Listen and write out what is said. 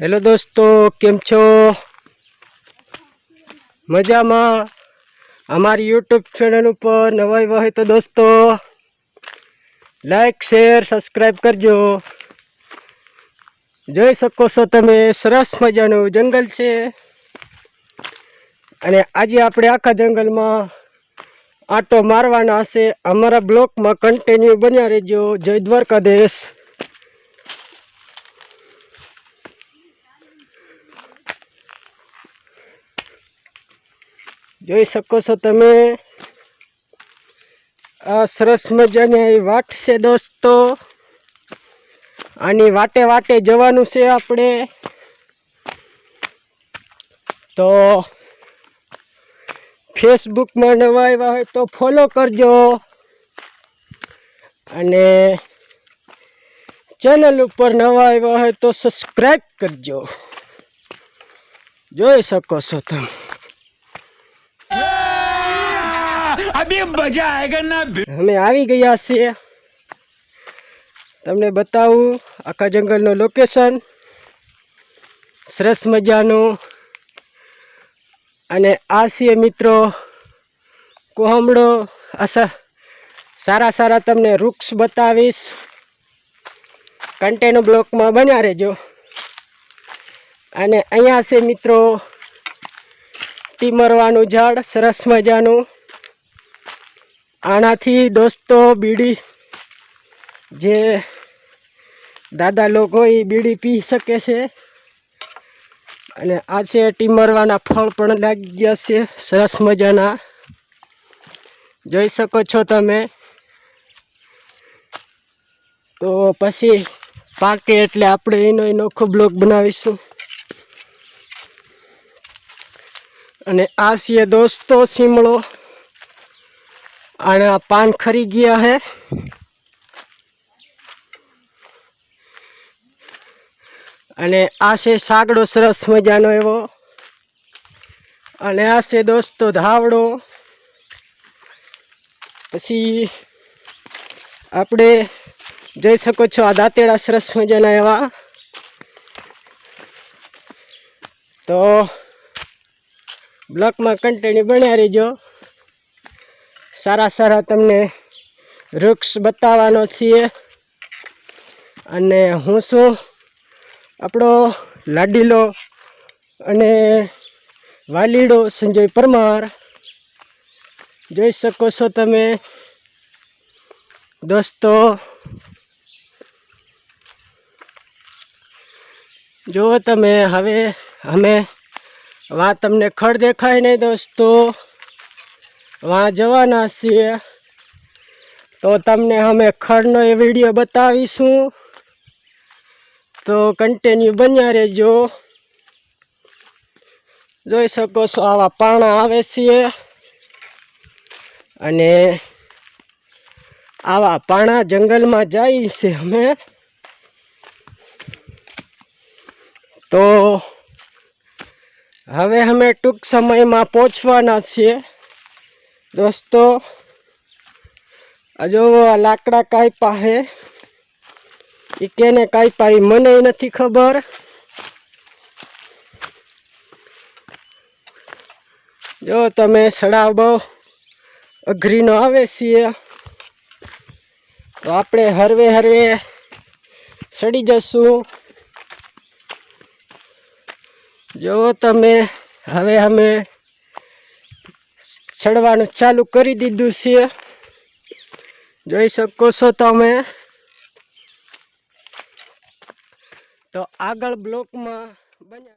Hello દોસ્તો, કેમ છો? મજામાં. અમારી યુટ્યુબ ચેનલ ઉપર નવાઈ હોય તો દોસ્તો લાઈક શેર સબસ્ક્રાઈબ કરજો. જોઈ શકો છો તમે, સરસ મજાનું જંગલ છે. અને આજે આપણે આખા જંગલમાં આટો મારવાના હશે અમારા બ્લોકમાં કન્ટિન્યુ બન્યા રહેજો. જય દ્વારકાધીશ. જોઈ શકો છો તમે. આ સરસ મજાની વાટ છે દોસ્તો. આની વાટે વાટે જવાનું છે આપણે. તો ફેસબુકમાં નવા આવ્યા હોય તો ફોલો કરજો. અને ચેનલ ઉપર નવા આવ્યા હોય તો સબસ્ક્રાઈબ કરજો. જોઈ શકો છો તમે. अभी मजा आएगा ना અમે આવી ગયા છીએ તમને બતાવું આખા જંગલનું લોકેશન સરસ મજાનું અને આ છે મિત્રો કોહમડો આશા સારા સારા તમને વૃક્ષ બતાવીશ કન્ટેનો બ્લોકમાં બન્યા રહેજો અને અહીંયા છે મિત્રો ટીમરવાનું ઝાડ સરસ મજાનું આનાથી દોસ્તો બીડી જે દાદા લોકો એ બીડી પી શકે છે. અને આ છે ટીમરવાના ફળ પણ લાગી ગયા છે. સરસ મજાના. જોઈ શકો છો તમે. તો પછી પાકે એટલે આપણે એનો નોખો બ્લોક બનાવીશું. અને આ છે દોસ્તો શીમળો. અને પાન ખરી ગયા હે. અને આ છે સાગડો સરસ મજાનો એવો. અને આ છે દોસ્તો ધાવડો. પછી આપણે જોઈ શકો છો આ દાંતેડા સરસ મજાના એવા. તો બ્લોકમાં કન્ટિન્યુ બન્યા રહીજો. સારા સારા તમને વૃક્ષ બતાવવાનો છીએ. અને હું શું આપણો લાડીલો અને વાલીડો સંજય પરમાર. જોઈ શકો છો તમે દોસ્તો. જો તમે હવે અમે વા તમને ખડ દેખાય નહીં દોસ્તો. વहाँ જવાના છીએ. તો તમને અમે ખડનો એ વીડિયો બતાવીશું. તો કન્ટિન્યુ બન્યા રહેજો. જોઈ શકો છો આવા પાણા આવે છે અને આવા પાણા જંગલમાં જાય છે અમે. તો હવે અમે ટૂંક સમયમાં પહોંચવાના છીએ. દોસ્તો જો લાકડા કાપ્યા હે એ કેને કાપ્યા એ મને નથી ખબર. જો, તમે સડાવ બહુ અઘરીનો આવે છીએ. તો આપણે હરવે હરવે સડી જશું. જો, તમે હવે અમે ચડવાનું ચાલુ કરી દીધું છે. જોઈ શકો છો તમે. તો આગળ બ્લોકમાં બન્યા